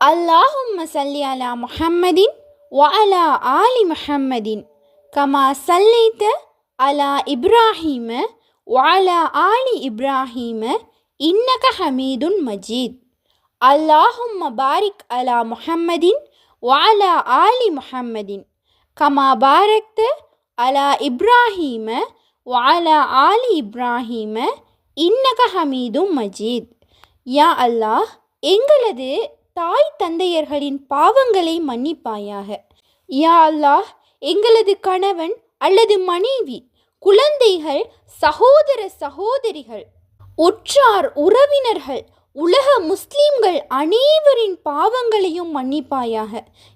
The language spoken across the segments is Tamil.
அல்லாஹும் சல்லி அலா முஹம்மதின் வஅலா ஆலி முஹம்மதின். கமா சல்லைத்த அலா இப்ராஹீம வஅலா ஆலி இப்ராஹீம இன்னக ஹமீதுன் மஜீத். அல்லாஹும் பாரிக் அலா முஹம்மதின் வாலா ஆலி முஹம்மதின். கமா பாரக்த அலா இப்ராஹீம வாலா ஆலி இப்ராஹீம இன்னக ஹமீதும் மஜீத். யா அல்லாஹ் எங்களது தாய் தந்தையர்களின் பாவங்களை மன்னிப்பாயாக. யா அல்லாஹ் எங்களது கணவன் அல்லது மனைவி குழந்தைகள் சகோதர சகோதரிகள் உற்றார் உறவினர்கள் உலக முஸ்லீம்கள் அனைவரின் பாவங்களையும் மன்னிப்பாயாக.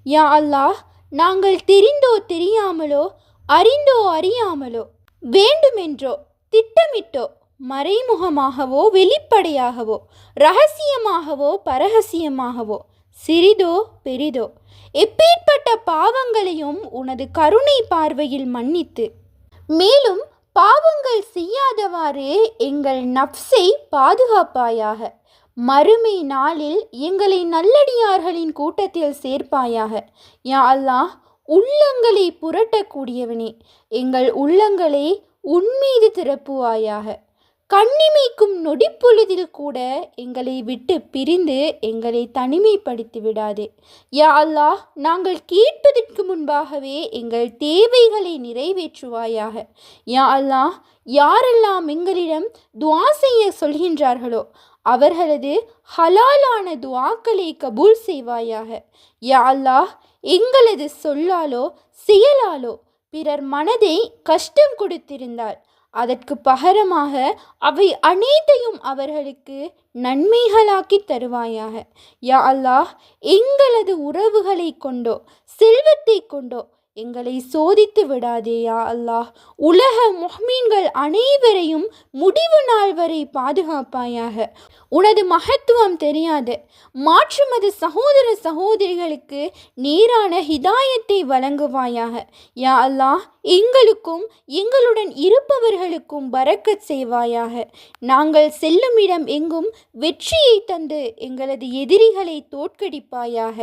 யா அல்லாஹ் நாங்கள் தெரிந்தோ தெரியாமலோ அறிந்தோ அறியாமலோ வேண்டுமென்றோ திட்டமிட்டோ மறைமுகமாகவோ வெளிப்படையாகவோ ரகசியமாகவோ பரகசியமாகவோ சிறிதோ பெரிதோ எப்பேற்பட்ட பாவங்களையும் உனது கருணை பார்வையில் மன்னித்து மேலும் பாவங்கள் செய்யாதவாறு எங்கள் நப்சை பாதுகாப்பாயாக மறுமை நாளில் எங்களை நல்லடியார்களின் கூட்டத்தில் சேர்ப்பாயாக. யா அல்லாஹ் உள்ளங்களை புரட்டக்கூடியவனே எங்கள் உள்ளங்களை உன்மீது திறப்புவாயாக. கண்ணிமைக்கும் நொடிப்பொழுதில் கூட எங்களை விட்டு பிரிந்து எங்களை தனிமைப்படுத்தி விடாதே. யா அல்லாஹ் நாங்கள் கேட்பதற்கு முன்பாகவே எங்கள் தேவைகளை நிறைவேற்றுவாயாக. யா அல்லாஹ் யாரெல்லாம் எங்களிடம் துவா செய்ய சொல்கின்றார்களோ அவர்களது ஹலாலான துவாக்களை கபூல் செய்வாயாக. யா அல்லாஹ் எங்களது சொல்லாலோ செயலாலோ பிறர் மனதை கஷ்டம் கொடுத்திருந்தார். அதற்கு பகரமாக அவை அனைத்தையும் அவர்களுக்கு நன்மைகளாக்கி தருவாயாக. யா அல்லாஹ் எங்களது உறவுகளை கொண்டோ செல்வத்தை கொண்டோ எங்களை சோதித்து விடாதே யா அல்லாஹ். உலக முஹ்மீன்கள் அனைவரையும் முடிவு நாள் வரை பாதுகாப்பாயாக. உனது மகத்துவம் தெரியாது. மாற்றுமது சகோதர சகோதரிகளுக்கு நேரான ஹிதாயத்தை வழங்குவாயாக. யா அல்லாஹ் எங்களுக்கும் எங்களுடன் இருப்பவர்களுக்கும் பறக்கச் செய்வாயாக. நாங்கள் செல்லும் இடம் எங்கும் வெற்றியை தந்து எங்களது எதிரிகளை தோற்கடிப்பாயாக.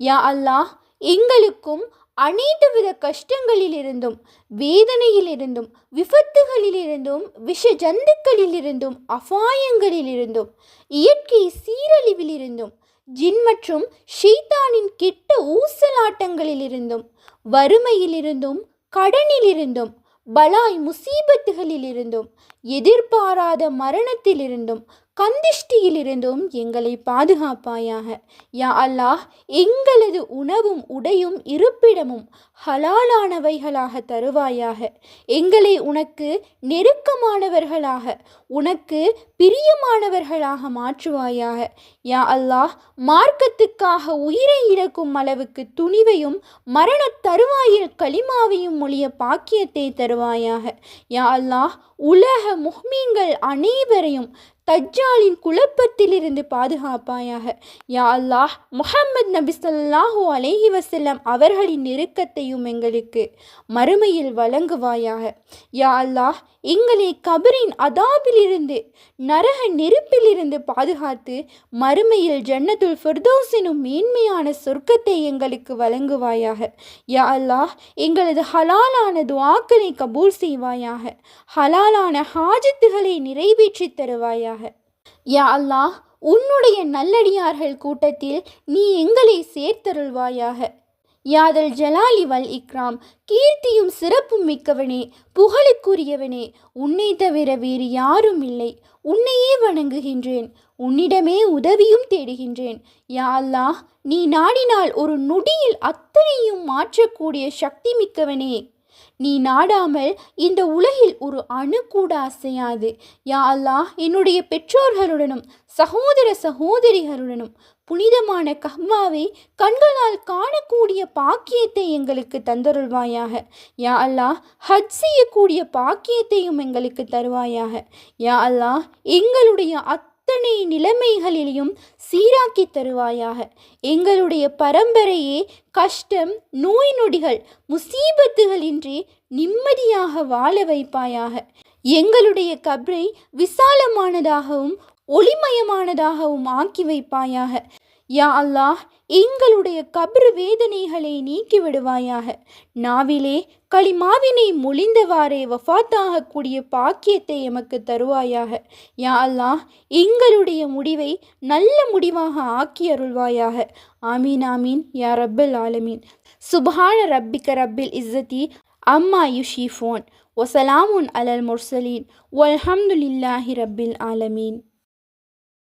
யா அல்லாஹ் எங்களுக்கும் அனைத்து வித கஷ்டங்களிலிருந்தும் வேதனையிலிருந்தும் விபத்துகளிலிருந்தும் விஷ ஜந்துக்களிலிருந்தும் அபாயங்களிலிருந்தும் இயற்கை சீரழிவிலிருந்தும் ஜின் மற்றும் ஷீத்தானின் கெட்ட ஊசலாட்டங்களிலிருந்தும் வறுமையிலிருந்தும் கடனிலிருந்தும் பலாய் முசீபத்துகளிலிருந்தும் எதிர்பாராத மரணத்திலிருந்தும் கந்திஷ்டியிலிருந்தும் எங்களை பாதுகாப்பாயாக. யா அல்லாஹ் எங்களது உணவும் உடையும் இருப்பிடமும் ஹலாலானவைகளாக தருவாயாக. எங்களை உனக்கு நெருக்கமானவர்களாக உனக்கு பிரியமானவர்களாக மாற்றுவாயாக. யா அல்லாஹ் மார்க்கத்துக்காக உயிரை இழக்கும் அளவுக்கு துணிவையும் மரண தருவாயில் களிமாவையும் மொழிய பாக்கியத்தை தருவாயாக. யா அல்லாஹ் உலக முஹ்மீன்கள் அனைவரையும் தஜ்ஜாலின் குழப்பத்திலிருந்து பாதுகாப்பாயாக. யா அல்லாஹ் முஹம்மது நபி ஸல்லல்லாஹு அலேஹி வசல்லம் அவர்களின் நெருக்கத்தையும் எங்களுக்கு மறுமையில் வழங்குவாயாக. யா அல்லாஹ் எங்களை கபரின் அதாபிலிருந்து நரக நெருப்பிலிருந்து பாதுகாத்து மறுமையில் ஜன்னதுல் ஃபிர்தௌஸ் மேன்மையான சொர்க்கத்தை எங்களுக்கு வழங்குவாயாக. யா அல்லாஹ் எங்களது ஹலாலான துவாக்களை கபூல் செய்வாயாக. ஹலாலான ஹாஜத்துகளை நிறைவேற்றி தருவாயாக. யா அல்லாஹ் உன்னுடைய நல்லடியார்கள் கூட்டத்தில் நீ எங்களை சேர்த்தருள்வாயாக. யாதல் ஜலாலி வல் இக்ராம் கீர்த்தியும் சிறப்பும் மிக்கவனே புகழுக்குரியவனே உன்னை தவிர வேறு யாரும் இல்லை. உன்னையே வணங்குகின்றேன் உன்னிடமே உதவியும் தேடுகின்றேன். யா அல்லாஹ் நீ நாடினால் ஒரு நொடியில் அத்தனையும் மாற்றக்கூடிய சக்தி மிக்கவனே. நீ நாடாமல் இந்த உலகில் ஒரு அணு கூட அசையாது யா அல்லாஹ் என்னுடைய பெற்றோர்களுடனும் சகோதர சகோதரிகளுடனும் புனிதமான கஹ்வாவை கண்களால் காணக்கூடிய பாக்கியத்தை எங்களுக்கு தந்தருள்வாயாக. யா அல்லாஹ் ஹஜ் செய்யக்கூடிய பாக்கியத்தையும் எங்களுக்கு தருவாயாக. யா அல்லாஹ் எங்களுடைய அத் அத்தனை நிலைமைகளிலையும் சீராக்கி தருவாயாக. எங்களுடைய பரம்பரையே கஷ்டம் நோய் நொடிகள் முசீபத்துகளின்றி நிம்மதியாக வாழ வைப்பாயாக. எங்களுடைய கபரை விசாலமானதாகவும் ஒளிமயமானதாகவும் ஆக்கி வைப்பாயாக. யா அல்லாஹ் எங்களுடைய கபரு வேதனைகளை நீக்கிவிடுவாயாக. நாவிலே களிமாவினை மொழிந்தவாறே வஃத்தாகக்கூடிய பாக்கியத்தை எமக்கு தருவாயாக. யா அல்லாஹ் எங்களுடைய முடிவை நல்ல முடிவாக ஆக்கி அருள்வாயாக. ஆமீன் ஆமீன் யா ரப்பல் ஆலமீன். சுபஹான ரப்பிக்க ரப்பில் இஸ்ஸதி அம்மா யுஷிஃபோன். ஒசலாமுன் அலல் முர்சலீன். ஒல்ஹம்துலில்லாஹி ரப்பில் ஆலமீன்.